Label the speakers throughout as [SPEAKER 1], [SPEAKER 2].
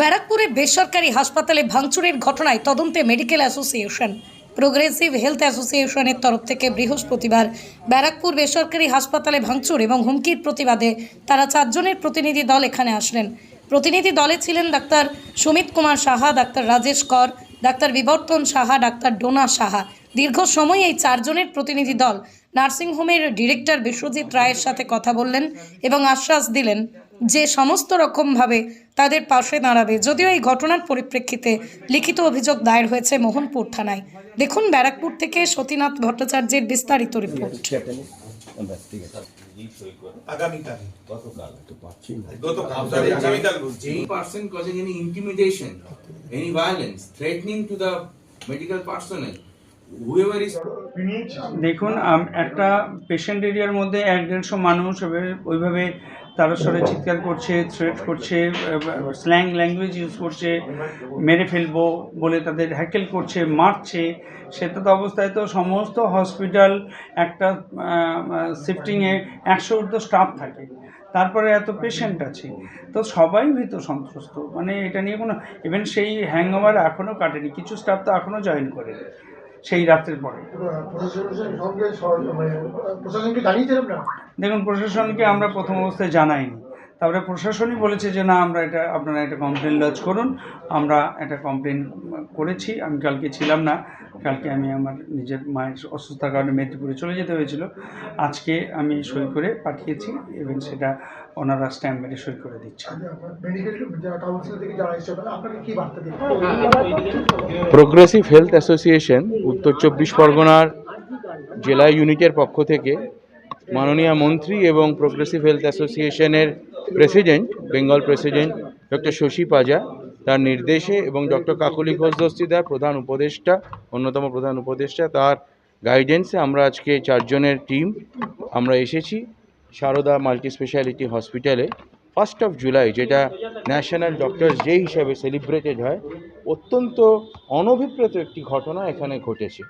[SPEAKER 1] ব্যারাকপুরে বেসরকারি হাসপাতালে ভাঙচুরের ঘটনায় তদন্তে মেডিকেল অ্যাসোসিয়েশন। প্রোগ্রেসিভ হেলথ অ্যাসোসিয়েশনের তরফ থেকে বৃহস্পতিবার ব্যারাকপুর বেসরকারি হাসপাতালে ভাঙচুর এবং হুমকির প্রতিবাদে তারা চারজনের প্রতিনিধি দল এখানে আসলেন। প্রতিনিধি দলে ছিলেন doctor Sumit Kumar Saha, doctor Rajesh Kar, doctor Bibartan Saha, doctor Dona Saha. দীর্ঘ সময় এই চারজনের প্রতিনিধি দল নার্সিংহোমের ডিরেক্টর বিশ্বজিৎ রায়ের সাথে কথা বললেন এবং আশ্বাস দিলেন। যে সমস্ত রকমভাবে তাদের পাশে দাঁড়াবে যদিও এই ঘটনার পরিপ্রেক্ষিতে লিখিত অভিযোগ দায়ের হয়েছে মোহনপুর থানায়। দেখুন ব্যারাকপুর থেকে সতীনাথ ভট্টাচার্যের বিস্তারিত রিপোর্ট।
[SPEAKER 2] আগামীকাল
[SPEAKER 3] গতকাল তো পাচ্ছি না।
[SPEAKER 2] গতকাল। সরি আগামীকাল বলছি।
[SPEAKER 4] any person causing any intimidation, any violence, threatening to the medical personnel, whoever is
[SPEAKER 5] দেখুন একটা পেশেন্ট এরিয়ার মধ্যে এক দেড়শো মানুষ ওইভাবে তারা স্বরে চিৎকার করছে থ্রেট করছে স্ল্যাং ল্যাঙ্গুয়েজ ইউজ করছে, মেরে ফেলব বলে তাদের হ্যাকেল করছে, মারছে। সেটা তো অবস্থায় তো সমস্ত হসপিটাল একটা শিফটিংয়ে একশো ঊর্ধ্ব স্টাফ থাকে। তারপরে এত পেশেন্ট আছে। তো সবাই ভীত সন্ত্রস্ত। মানে এটা নিয়ে কোনো ইভেন সেই হ্যাংওভার এখনও কাটেনি। কিছু স্টাফ তো এখনও জয়েন করে সেই রাত্রের পরে।
[SPEAKER 6] মানে
[SPEAKER 5] দেখুন প্রশাসনকে আমরা প্রথম অবস্থায় জানাইনি। তারপরে প্রশাসনই বলেছে যে না আমরা এটা আপনারা একটা কমপ্লেন লজ করুন। আমরা একটা কমপ্লেন করেছি। আমি কালকে ছিলাম না। কালকে আমি আমার নিজের মায়ের অসুস্থতার কারণে মেদিনীপুরে চলে যেতে হয়েছিল। আজকে আমি সই করে পাঠিয়েছি এবং সেটা ওনারা স্ট্যাম্প মেরে সই করে দিচ্ছে।
[SPEAKER 3] প্রোগ্রেসিভ হেলথ অ্যাসোসিয়েশন উত্তর চব্বিশ পরগনার জেলা ইউনিটের পক্ষ থেকে মাননীয় মন্ত্রী এবং প্রোগ্রেসিভ হেলথ অ্যাসোসিয়েশনের president, Bengal president doctor Shashi Panja তার নির্দেশে এবং ডক্টর কাকলি ঘোষ দস্তিদার প্রধান উপদেষ্টা, অন্যতম প্রধান উপদেষ্টা, তার গাইডেন্সে আমরা আজকে চারজনের টিম আমরা এসেছি সারদা মাল্টি স্পেশালিটি হসপিটালে ফার্স্ট অফ জুলাই যেটা ন্যাশনাল ডক্টরস ডে হিসাবে সেলিব্রেটেড হয়। অত্যন্ত অনভিপ্রেত একটি ঘটনা এখানে ঘটেছে।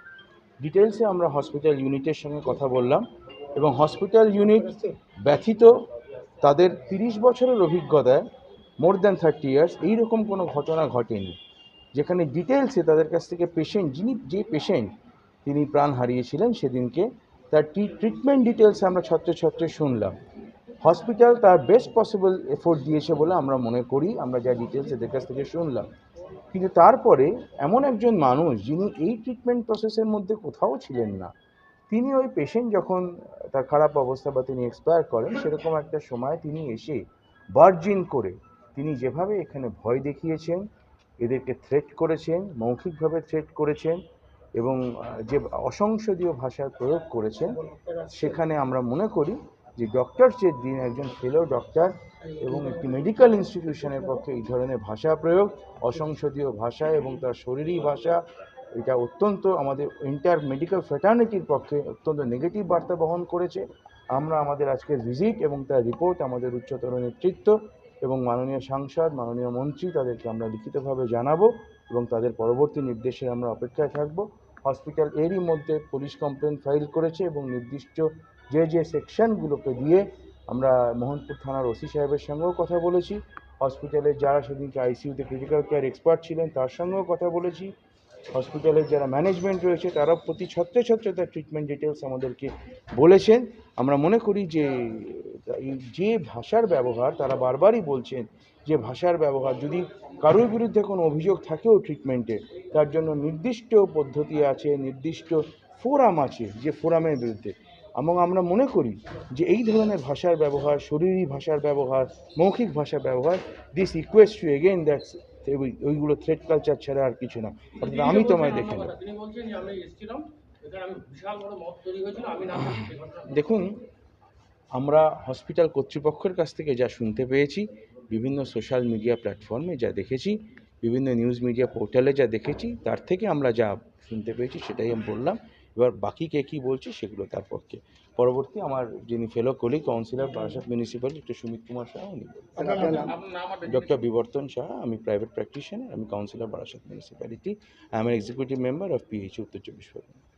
[SPEAKER 3] ডিটেলসে আমরা হসপিটাল ইউনিটের সঙ্গে কথা বললাম এবং হসপিটাল ইউনিট ব্যথিত তাদের তিরিশ বছরের অভিজ্ঞতায় মোর দ্যান থার্টি ইয়ার্স এইরকম কোনো ঘটনা ঘটেনি। যেখানে ডিটেলসে তাদের কাছ থেকে পেশেন্ট যিনি যে পেশেন্ট তিনি প্রাণ হারিয়েছিলেন সেদিনকে তার ট্রিটমেন্ট ডিটেলস আমরা ছত্রে ছত্রে শুনলাম। হসপিটাল তার বেস্ট পসিবল এফোর্ট দিয়েছে বলে আমরা মনে করি, আমরা যা ডিটেলস এদের কাছ থেকে শুনলাম। কিন্তু তারপরে এমন একজন মানুষ যিনি এই ট্রিটমেন্ট প্রসেসের মধ্যে কোথাও ছিলেন না। তিনি ওই পেশেন্ট যখন তার খারাপ অবস্থা বা তিনি এক্সপায়ার করেন, সেরকম একটা সময় তিনি এসে বার্জিন করে তিনি যেভাবে এখানে ভয় দেখিয়েছেন, এদেরকে থ্রেট করেছেন, মৌখিকভাবে থ্রেট করেছেন এবং যে অসংসদীয় ভাষার প্রয়োগ করেছেন, সেখানে আমরা মনে করি যে ডক্টর দিন একজন ফেলো ডক্টর এবং একটি মেডিকেল ইনস্টিটিউশনের পক্ষে এই ধরনের ভাষা প্রয়োগ, অসংসদীয় ভাষা এবং তার শরীরী ভাষা এটা অত্যন্ত আমাদের ইন্টার মেডিকেল ফ্রেটার্নিটির পক্ষে অত্যন্ত নেগেটিভ বার্তা বহন করেছে। আমরা আমাদের আজকের ভিজিট এবং তার রিপোর্ট আমাদের উচ্চতর নেতৃত্ব এবং মাননীয় সাংসদ, মাননীয় মন্ত্রী তাদেরকে আমরা লিখিতভাবে জানাব এবং তাদের পরবর্তী নির্দেশে আমরা অপেক্ষায় থাকব। হসপিটাল এরই মধ্যে পুলিশ কমপ্লেন ফাইল করেছে এবং নির্দিষ্ট যে যে সেকশনগুলোকে দিয়ে আমরা মোহনপুর থানার ওসি সাহেবের সঙ্গেও কথা বলেছি। হসপিটালে যারা সেদিনকে আইসিইউতে ক্রিটিক্যাল কেয়ার এক্সপার্ট ছিলেন তার সঙ্গেও কথা বলেছি। হসপিটালের যারা ম্যানেজমেন্ট রয়েছে তারা প্রতি ছত্রে ছত্রে তার ট্রিটমেন্ট ডিটেলস আমাদেরকে বলেছেন। আমরা মনে করি যে যে ভাষার ব্যবহার, তারা বারবারই বলছেন যে ভাষার ব্যবহার, যদি কারোর বিরুদ্ধে কোনো অভিযোগ থাকেও ট্রিটমেন্টে তার জন্য নির্দিষ্ট পদ্ধতি আছে, নির্দিষ্ট ফোরাম আছে, যে ফোরামের বিরুদ্ধে। এবং আমরা মনে করি যে এই ধরনের ভাষার ব্যবহার, শরীরী ভাষার ব্যবহার, মৌখিক ভাষার ব্যবহার this request to again that's ওইগুলো থ্রেড কালচার ছাড়া আর কিছু না। অর্থাৎ আমি তোমায় দেখে নেব। দেখুন আমরা হসপিটাল কর্তৃপক্ষের কাছ থেকে যা শুনতে পেয়েছি বিভিন্ন সোশ্যাল মিডিয়া প্ল্যাটফর্মে যা দেখেছি বিভিন্ন নিউজ মিডিয়া পোর্টালে যা দেখেছি তার থেকে আমরা যা শুনতে পেয়েছি সেটাই আমি বললাম। এবার বাকি কে কী বলছে সেগুলো তার পক্ষে পরবর্তী আমার যিনি ফেলো কলি councillor Barasat municipal doctor Sumit Kumar Shah উনি ডক্টর বিবর্তন শাহ আমি প্রাইভেট প্র্যাকটিশনার আমি councillor Barasat municipality I am executive member of PH Uttar Chabbish Pargana